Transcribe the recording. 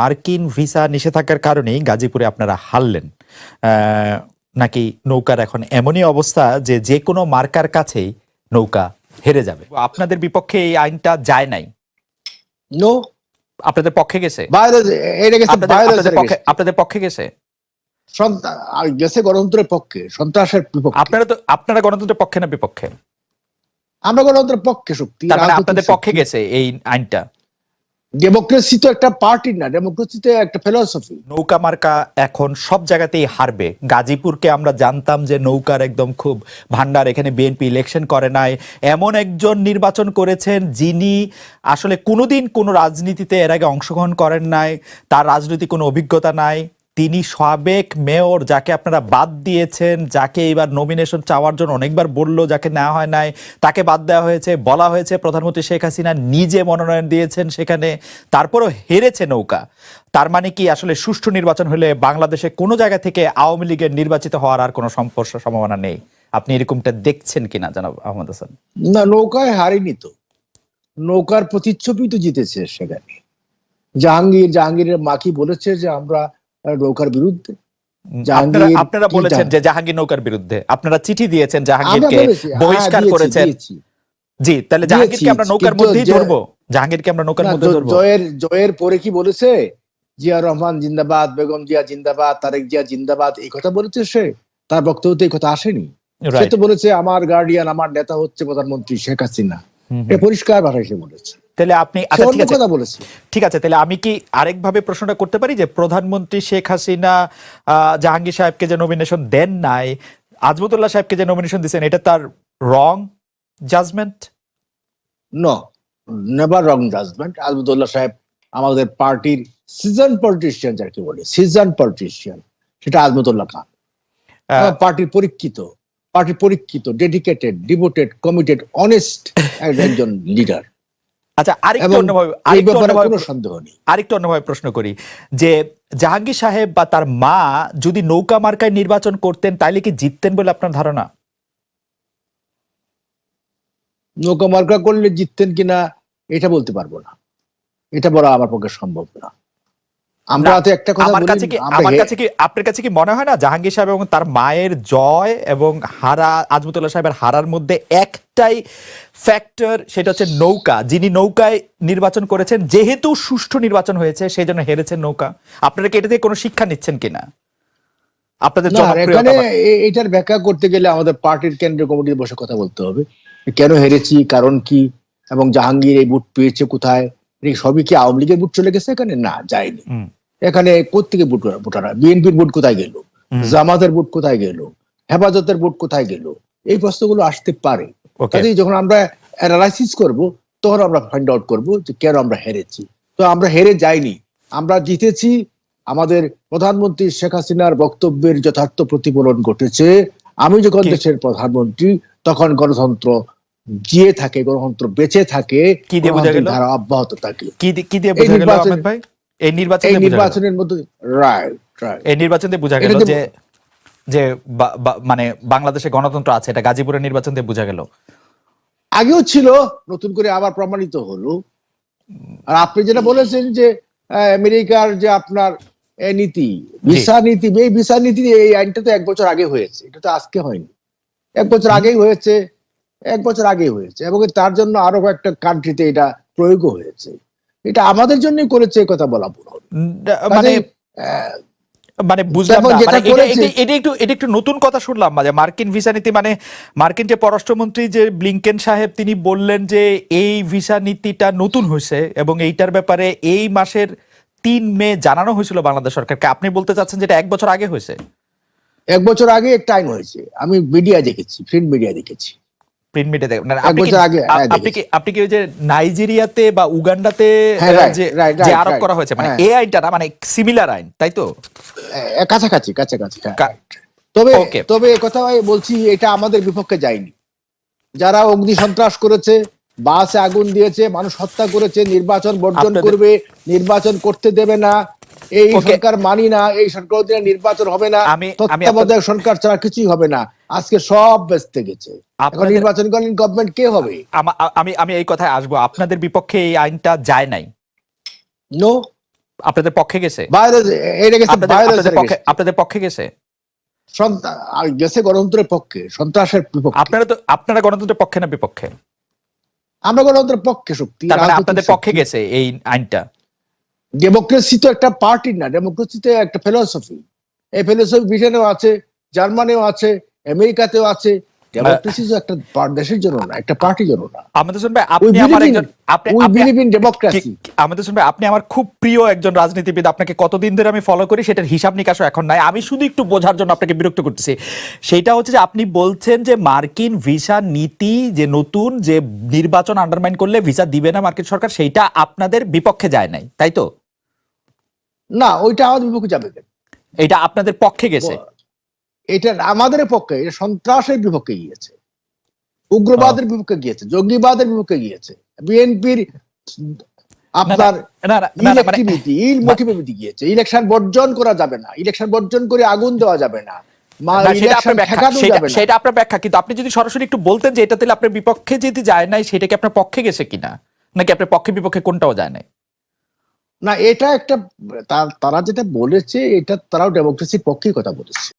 মার্কিন ভিসা নিষেধাজ্ঞার কারণেই গাজীপুরে আপনারা হারলেন। আহ, নাকি নৌকার এখন এমনই অবস্থা যে যে কোনো মার্কার কাছেই নৌকা হেরে যাবে? আপনাদের বিপক্ষে এই আইনটা যায় নাই? নো। আপনাদের পক্ষে গেছে? পক্ষে আপনাদের পক্ষে গেছে? গেছে গণতন্ত্রের পক্ষে সন্ত্রাসের বিপক্ষে। আপনারা তো আপনারা গণতন্ত্রের পক্ষে না বিপক্ষে? আমরা গণতন্ত্রের পক্ষে শক্তি মানে আপনাদের পক্ষে গেছে এই আইনটা? ডেমোক্রেসি তো একটা পার্টি না ডেমোক্রেসি তো একটা ফিলোসফি নৌকা মার্কা এখন সব জায়গাতেই হারবে। গাজীপুরকে আমরা জানতাম যে নৌকার একদম খুব ভান্ডার এখানে বিএনপি ইলেকশন করে নাই। এমন একজন নির্বাচন করেছেন যিনি আসলে কোনোদিন কোনো রাজনীতিতে এর আগে অংশগ্রহণ করেন নাই, তার রাজনৈতিক কোনো অভিজ্ঞতা নাই। তিনি সাবেক মেয়র যাকে আপনারা বাদ দিয়েছেন, যাকে এবার নমিনেশন চাওয়ার জন্য অনেকবার বলল, যাকে নেওয়া হয় নাই, তাকে বাদ দেওয়া হয়েছে, বলা হয়েছে প্রধানমন্ত্রী শেখ হাসিনা নিজে মনোনয়ন দিয়েছেন সেখানে, তারপরও হেরেছে নৌকা। তার মানে কি, আসলে সুষ্ঠু নির্বাচন হলে বাংলাদেশে কোনো জায়গা থেকে আওয়ামী লীগের নির্বাচিত হওয়ার আর কোনো সম্পর্ক সম্ভাবনা নেই। আপনি এরকমটা দেখছেন কিনা, জানাব আহমদ হাসান? না, নৌকায় হারিনি তো। নৌকার প্রতিচ্ছবি তো জিতেছে সেখানে। জাহাঙ্গীর, জাহাঙ্গীরের মাকি বলেছে যে আমরা নৌকার বিরুদ্ধে। আপনারা বলেছেন যে জাহাঙ্গীর নৌকার বিরুদ্ধে। আপনারা চিঠি দিয়েছেন জাহাঙ্গীরকে। হ্যাঁ, বহিষ্কার করেছেন। জি তাহলে জাহাঙ্গীরকে আমরা নৌকার মধ্যেই ধরবো। জাহাঙ্গীরকে আমরা নৌকার মধ্যে ধরবো। জয়ের জয়ের পরে কি বলেছে? জিয়া রহমান জিন্দাবাদ বেগম জিয়া জিন্দাবাদ তারেক জিয়া জিন্দাবাদ এই কথা বলেছে সে। তার বক্তব্যতে এই কথা আসেনি। সে তো বলেছে আমার গার্ডিয়ান আমার নেতা হচ্ছে প্রধানমন্ত্রী শেখ হাসিনা। এ পরিষ্কার ভাষায় সে বলেছে। তাহলে আপনি আচ্ছা ঠিক আছে। ঠিক আছে তাহলে আমি কি আরেকভাবে প্রশ্নটা করতে পারি যে প্রধানমন্ত্রী শেখ হাসিনা জাহাঙ্গীর সাহেবকে যে নমিনেশন দেন নাই আজমতুল্লাহ সাহেবকে যে নমিনেশন দিয়েছেন এটা তার wrong judgement no never wrong judgement Alamdullah সাহেব আমাদের পার্টির সিজন পলিটিশিয়ান যাকে বলে সিজন পলিটিশিয়ান সেটা আজমতুল্লাহ খান। আমার পার্টির পরীক্ষিত পার্টি পরীক্ষিত ডেডিকেটেড ডিভোটেড কমিটেড অনেস্ট একজন লিডার আচ্ছা আরেকটু অন্যভাবে আরেকটু অন্যভাবে সন্দেহ নেই। আরেকটু অন্যভাবে প্রশ্ন করি যে জাহাঙ্গীর সাহেব বা তার মা যদি নৌকা মার্কায় নির্বাচন করতেন তাহলে কি জিততেন বলে আপনার ধারণা? নৌকা মার্কা করলে জিততেন কিনা এটা বলতে পারব না। এটা বলা আমার পক্ষে সম্ভব না। আমরা তো একটা কথা আমার কাছে কি আমার কাছে কি আপনার কাছে কি মনে হয় না জাহাঙ্গীর সাহেব এবং তার মায়ের জয় এবং হারা আজমতুল্লাহ সাহেবের হারার মধ্যে একটাই ফ্যাক্টর সেটা হচ্ছে নৌকা। যিনি নৌকায় নির্বাচন করেছেন যেহেতু সুষ্ঠু নির্বাচন হয়েছে সেই জন্য হেরেছেন নৌকা। আপনারা কি এটা থেকে কোনো শিক্ষা নিচ্ছেন কিনা? আপনাদের এখানে এটার ব্যাখ্যা করতে গেলে আমাদের পার্টির কেন্দ্রীয় কমিটিতে বসে কথা বলতে হবে। কেন হেরেছি কারণ কি এবং জাহাঙ্গীর এই বুট পেয়েছে কোথায়? সবই কি আওয়ামী লীগের বুট চলে গেছে এখানে? না যায়নি। এখানে কোথেকে বুট ভোটাররা? বিএনপির বুট কোথায় গেল? জামাতের বুট কোথায় গেল? হেফাজতের বুট কোথায় গেল? এই প্রশ্নগুলো আসতে পারে। কাজেই যখন আমরা অ্যানালাইসিস করব তখন আমরা ফাইন্ড আউট করব যে কেন আমরা হেরেছি। তো আমরা হেরে যাইনি। আমরা জিতেছি। আমাদের প্রধানমন্ত্রী শেখ হাসিনার বক্তব্যের যথার্থ প্রতিফলন ঘটেছে। আমি যখন দেশের প্রধানমন্ত্রী তখন গণতন্ত্র জিয়ে থাকে গণতন্ত্র বেঁচে থাকে? ধারা অব্যাহত থাকে। কি দিয়ে বোঝা গেল আহমেদ ভাই? এই নির্বাচন? নির্বাচনের মধ্যে রাইট রাইট এই নির্বাচন বোঝা গেল যে যে মানে বাংলাদেশে গণতন্ত্র আছে এটা গাজীপুরের নির্বাচন দিয়ে বোঝা গেল। আগেও ছিল নতুন করে আবার প্রমাণিত হলো। আর আপনি যেটা বলেছেন যে আমেরিকার যে আপনার নীতি ভিসা নীতি এই ভিসা নীতি এই আইনটা তো এক বছর আগে হয়েছে এটা তো আজকে হয়নি। এক বছর আগেই হয়েছে এক বছর আগেই হয়েছে এবং তার জন্য আরও কয়েকটা কান্ট্রিতে এটা প্রয়োগও হয়েছে। এটা আমাদের জন্যই করেছে কথা বলা মানে মানে বুঝলাম না মানে এটা- একটু এটা একটু নতুন কথা শুনলাম মানে মার্কিন ভিসা নীতি মানে মার্কিন যে পররাষ্ট্রমন্ত্রী যে ব্লিংকেন সাহেব তিনি বললেন যে এই ভিসা নীতিটা নতুন হয়েছে এবং এইটার ব্যাপারে এই মাসের তিন মে জানানো হয়েছিল বাংলাদেশ সরকারকে। আপনি বলতে চাচ্ছেন যেটা এক বছর আগে হয়েছে? এক বছর আগে একটা আইন হয়েছে। আমি মিডিয়া দেখেছি প্রিন্ট মিডিয়া দেখেছি। প্রিন্ট মিডিয়াতে মানে আপনি কি বছর আগে, হ্যাঁ, আপ- আপনি কি ওই যে নাইজেরিয়াতে বা উগান্ডাতে হ্যাঁ, যে আরোপ করা হয়েছে? মানে হ্যাঁ। আইনটা না মানে সিমিলার আইন তাই তো? কাছাকাছি কাছাকাছি হ্যাঁ তবে তবে কথা বলছি এটা আমাদের বিপক্ষে যায়নি। যারা অগ্নি সন্ত্রাস করেছে বাসে আগুন দিয়েছে মানুষ হত্যা করেছে নির্বাচন বর্জন করবে নির্বাচন করতে দেবে না এই সরকার মানি না এই সরকার নির্বাচন হবে না তত্ত্বাবধায়ক সরকার ছাড়া কিছুই হবে না। আজকে সব বেচতে গেছে। এখন নির্বাচনকালীন গভর্নমেন্ট কে হবে? আমা- আমি এই কথায় আসব। আপনাদের বিপক্ষে এই আইনটা যায় নাই। নো আপনাদের পক্ষে গেছে? এটা গেছে আপনাদের আপনাদের পক্ষে গেছে। আপনাদের পক্ষে গেছে? গেছে গণতন্ত্রের পক্ষে সন্ত্রাসের বিপক্ষে। আপনারা তো আপনারা গণতন্ত্রের পক্ষে না বিপক্ষে? আমরা গণতন্ত্রের পক্ষে শক্তি মানে আপনাদের পক্ষে গেছে এই আইনটা? ডেমোক্রেসি তো একটা পার্টি না ডেমোক্রেসি তো একটা ফিলোসফি এই ফিলোসফি ব্রিটেনেও আছে জার্মানিও আছে আমেরিকাতেও আছে ডেমোক্রেসি একটা দেশের জন্য না একটা পার্টির জন্য না। আমাদের শুনবে আপনি আমার একজন আপনি বিলিভ ইন ডেমোক্রেসি কি- কি- আমাদের শুনবে আপনি আমার খুব প্রিয় একজন রাজনীতিবিদ আপনাকে কতদিন ধরে আমি ফলো করি সেটার হিসাব নিকাশও এখন নাই। আমি শুধু একটু বোঝার জন্য আপনাকে বিরক্ত করতেছি। সেটা হচ্ছে যে আপনি বলছেন যে মার্কিন ভিসা নীতি যে নতুন যে নির্বাচন আন্ডারমাইন করলে ভিসা দিবে না মার্কিন সরকার সেইটা আপনাদের বিপক্ষে যায় নাই তাই তো? না ওইটা আমাদের বিপক্ষে যাবে এটা আপনাদের পক্ষে গেছে। এটা আমাদের পক্ষে এটা সন্ত্রাসের বিপক্ষে গিয়েছে। উগ্রবাদের বিপক্ষে গিয়েছে জঙ্গিবাদের বিপক্ষে গিয়েছে। বিএনপির আপনার মানে ইলেকটিভিটি ইল মোটিভিটি গিয়েছে। ইলেকশন বর্জন করা যাবে না ইলেকশন বর্জন করে আগুন দেওয়া যাবে না সেটা আপনার ব্যাখ্যা কিন্তু আপনি যদি সরাসরি একটু বলতেন যে এটা তাহলে আপনার বিপক্ষে যদি যায় নাই সেটা কি আপনার পক্ষে গেছে কিনা? নাকি আপনার পক্ষে বিপক্ষে কোনটাও যায় নাই? না এটা একটা তারা যেটা বলেছে এটা তারাও ডেমোক্রেসির পক্ষেই কথা বলেছে।